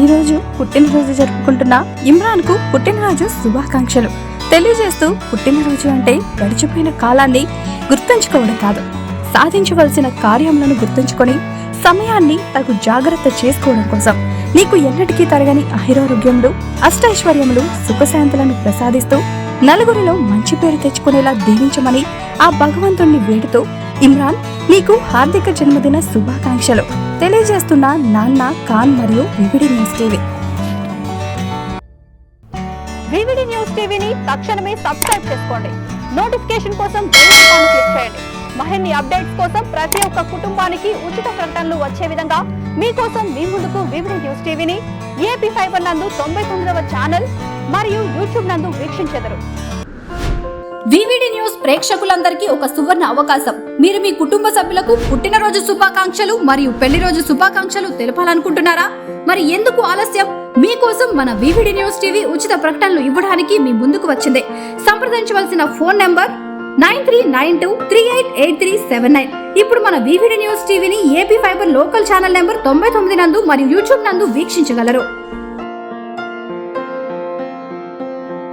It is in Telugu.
ఈ రోజు పుట్టినరోజు జరుపుకుంటున్న ఇమ్రాన్కు పుట్టినరోజు శుభాకాంక్షలు. తెలియజేస్తూ పుట్టినరోజు అంటే గడిచిపోయిన కాలాన్ని గుర్తుంచుకోవడం కాదు. సాధించవలసిన కార్యములను గుర్తుంచుకొని సమయాన్ని తగు జాగ్రత్త చేసుకోవడం కోసం నీకు ఎన్నటికీ తరగని అహిరారోగ్యములు అష్టైశ్వర్యములు సుఖశాంతులను ప్రసాదిస్తూ నలుగురిలో మంచి పేరు తెచ్చుకునేలా దీవించమని ఆ భగవంతుణ్ణి వేడుతూ ఇమ్రాన్ నీకు హార్దిక జన్మదిన శుభాకాంక్షలు. తెలియజేస్తున్న నాన్న ఖాన్ మరియు VVD news TV. VVD news టీవీని తక్షణమే సబ్స్క్రైబ్ చేసుకోండి. నోటిఫికేషన్ కోసం బెల్ ఐకాన్ క్లిక్ చేయండి. మరిన్ని అప్డేట్స్ కోసం ప్రతి ఒక్క కుటుంబానికి ఉచిత ప్రకటనలు వచ్చే విధంగా మీకోసం మీ ముందుకు వివిడి న్యూస్ టీవీని ఏపీ ఫైబర్ నందు తొంభై తొమ్మిదవ ఛానల్ మరియు యూట్యూబ్ నందు వీక్షించెదరు. వివిడి న్యూస్ ప్రేక్షకులందరికీ ఒక సువర్ణ అవకాశం. మీరు మీ కుటుంబ సభ్యులకు పుట్టినరోజు శుభాకాంక్షలు మరియు పెళ్ళి రోజు శుభాకాంక్షలు తెలపాలనుకుంటున్నారా? మరి ఎందుకు ఆలస్యం? మీకోసం మన వివిడి న్యూస్ టీవీ ఉచిత ప్రకటనలు ఇవ్వడానికి మీ ముందుకు వచ్చింది. సంప్రదించవలసిన phone number nine three nine two three eight eight three seven nine. ఇప్పుడు మన వివిడి న్యూస్ టీవీని AP fibre local channel number తొంభై తొమ్మిది నందు మరియు యూట్యూబ్ నందు వీక్షించగలరు.